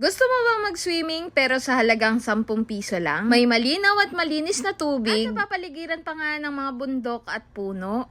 Gusto mo bang mag-swimming pero sa halagang 10 piso lang? May malinaw at malinis na tubig at napapaligiran pa nga ng mga bundok at puno.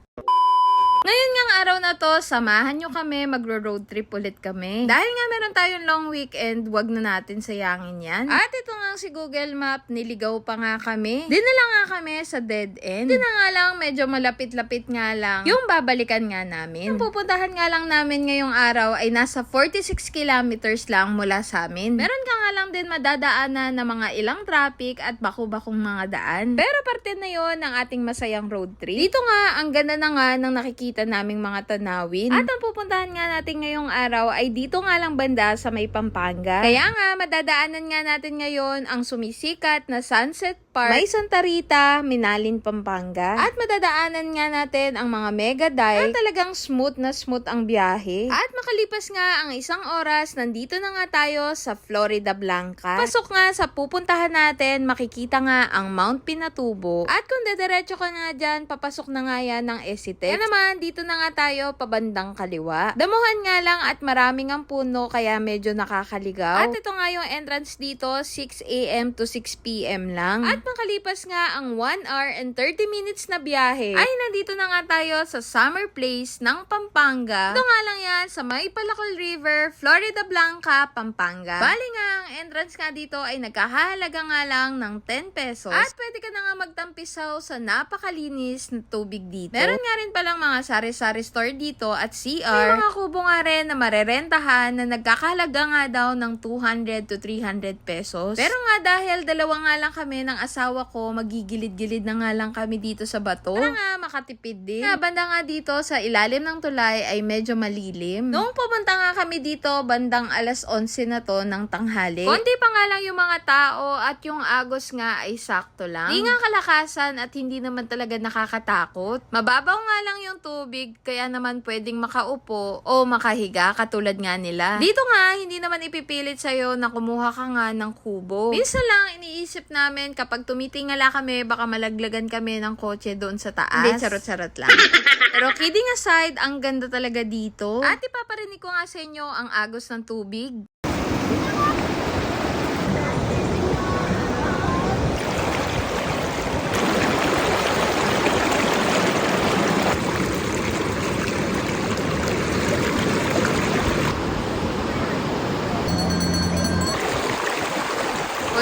Ngayon ngang araw na to, samahan nyo kami, magro-road trip ulit kami. Dahil nga meron tayong long weekend, wag na natin sayangin yan. At ito nga si Google Map, niligaw pa nga kami. Dinala nga kami sa dead end. Hindi na nga lang, medyo malapit-lapit nga lang. Yung babalikan nga namin. Yung pupuntahan nga lang namin ngayong araw ay nasa 46 kilometers lang mula sa amin. Meron ka nga lang din madadaanan na mga ilang traffic at baku-bakong mga daan. Pero parte na yon ng ating masayang road trip. Dito nga, ang ganda na nga ng nakikita naming mga tanawin. At ang pupuntahan nga natin ngayong araw ay dito nga lang banda sa may Pampanga. Kaya nga, madadaanan nga natin ngayon ang sumisikat na Sunset Park, may Santa Rita, Minalin, Pampanga. At madadaanan nga natin ang mga mega dive. At talagang smooth na smooth ang biyahe. At makalipas nga ang isang oras, nandito na nga tayo sa Florida Blanca. Pasok nga sa pupuntahan natin, makikita nga ang Mount Pinatubo. At kung dediretso ka nga dyan, papasok na nga yan ng Esitex. Kaya naman, dito na nga tayo pabandang kaliwa. Damuhan nga lang at maraming ang puno kaya medyo nakakaligaw. At ito nga yung entrance dito, 6 a.m. to 6 p.m. lang. At makalipas nga ang 1 hour and 30 minutes na biyahe, ay nandito na nga tayo sa summer place ng Pampanga. Ito nga lang yan sa May Palakol River, Florida Blanca, Pampanga. Bali nga, ang entrance nga dito ay nagkahalaga nga lang ng 10 pesos. At pwede ka na nga magtampisaw sa napakalinis na tubig dito. Meron nga rin palang mga sari-sari store dito at CR. May mga kubo nga rin na marerentahan na nagkakahalaga nga daw ng 200 to 300 pesos. Pero nga dahil dalawa nga lang kami ng asawa ko, magigilid-gilid na nga lang kami dito sa bato. Para nga makatipid din. Nga banda nga dito sa ilalim ng tulay ay medyo malilim. Noong pumunta nga kami dito, bandang alas 11 na to ng tanghali. Konti pa nga lang yung mga tao at yung agos nga ay sakto lang. Di nga kalakasan at hindi naman talaga nakakatakot. Mababaw nga lang yung tubig kaya naman pwedeng makaupo o makahiga katulad nga nila. Dito nga, hindi naman ipipilit sa'yo na kumuha ka nga ng kubo. Minsan lang iniisip namin kapag tumitingala kami baka malaglagan kami ng kotse doon sa taas. Hindi, charot-charot lang. Pero kidding aside, ang ganda talaga dito. At ipaparinig ko nga sa inyo ang agos ng tubig.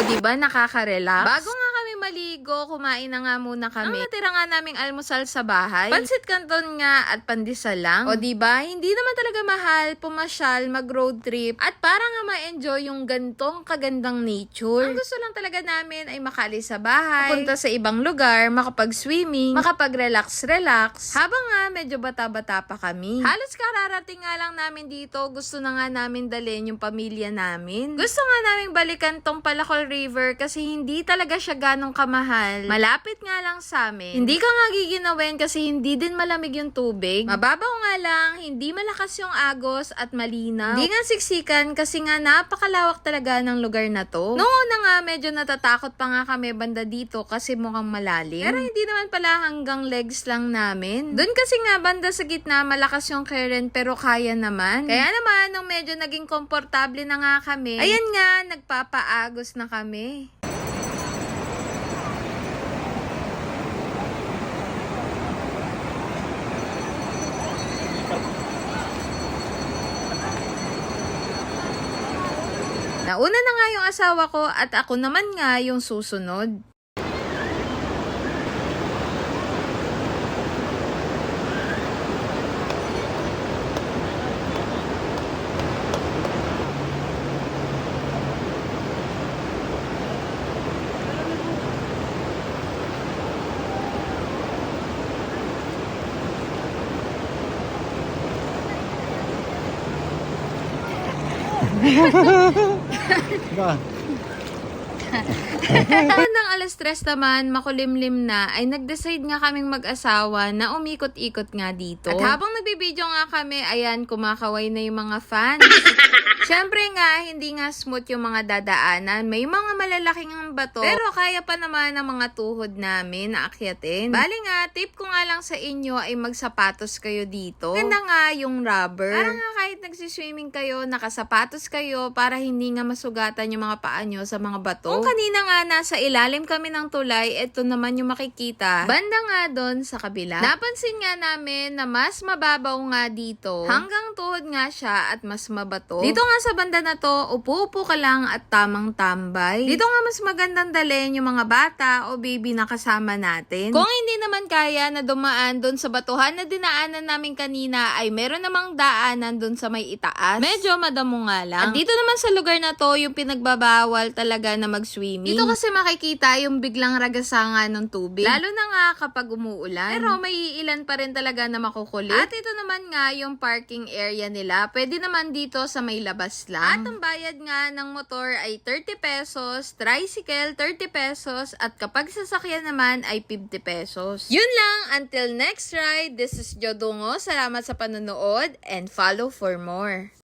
Di ba nakaka-relax? Bago nga kami maligo, kumain na nga muna kami. Ang natira nga naming almusal sa bahay, pansit canton nga at pandesal lang. O, di ba Hindi naman talaga mahal pumasyal, mag-road trip, at para nga ma-enjoy yung gantong kagandang nature. Ang gusto lang talaga namin ay makalis sa bahay, punta sa ibang lugar, makapag-swimming, makapag-relax-relax, habang nga medyo bata-bata pa kami. Halos kararating nga lang namin dito, gusto na nga namin dalhin yung pamilya namin. Gusto nga namin balikan tong Palacol River kasi hindi talaga siya ganong kamahal. Malapit nga lang sa amin. Hindi ka nga giginawin kasi hindi din malamig yung tubig. Mababaw nga lang, hindi malakas yung agos at malinaw. Hindi nga siksikan kasi nga napakalawak talaga ng lugar na to. Noong una nga, medyo natatakot pa nga kami banda dito kasi mukhang malalim. Pero hindi naman pala hanggang legs lang namin. Doon kasi nga banda sa gitna, malakas yung current pero kaya naman. Kaya naman, nung medyo naging komportable na nga kami, ayan nga, nagpapaagos na kami. Nauna na nga yung asawa ko at ako naman nga yung susunod. Ba? Bandang alas tres naman, makulimlim na, ay nag-decide nga kaming mag-asawa na umikot-ikot nga dito. At habang nagbibideo nga kami, ayan, kumakaway na yung mga fans. Siyempre nga, hindi nga smooth yung mga dadaanan. May mga malalaking bato. Pero kaya pa naman ng mga tuhod namin na akyatin. Bali nga, tip ko nga lang sa inyo ay magsapatos kayo dito. Ganda nga yung rubber. Para nga kahit nagsiswimming kayo, nakasapatos kayo para hindi nga masugatan yung mga paa nyo sa mga bato. Kung kanina nga nasa ilalim kami ng tulay, ito naman yung makikita. Banda nga doon sa kabila. Napansin nga namin na mas mababaw nga dito. Hanggang tuhod nga siya at mas mabato. Dito nga sa banda na to, upo-upo ka lang at tamang tambay. Dito nga mas magandang dalhin yung mga bata o baby na kasama natin. Kung hindi naman kaya na dumaan doon sa batuhan na dinaanan namin kanina ay meron namang daanan doon sa may itaas. Medyo madamo nga lang. At dito naman sa lugar na to, yung pinagbabawal talaga na mag-swimming. Dito kasi makikita yung biglang ragasangan ng tubig. Lalo na nga kapag umuulan. Pero may ilan pa rin talaga na makukulit. At ito naman nga yung parking area nila. Pwede naman dito sa may labas lang. At ang bayad nga ng motor ay 30 pesos, tricycle 30 pesos, at kapag sasakyan naman ay 50 pesos. Yun lang, until next ride, this is Jodungo. Salamat sa panonood and follow for more.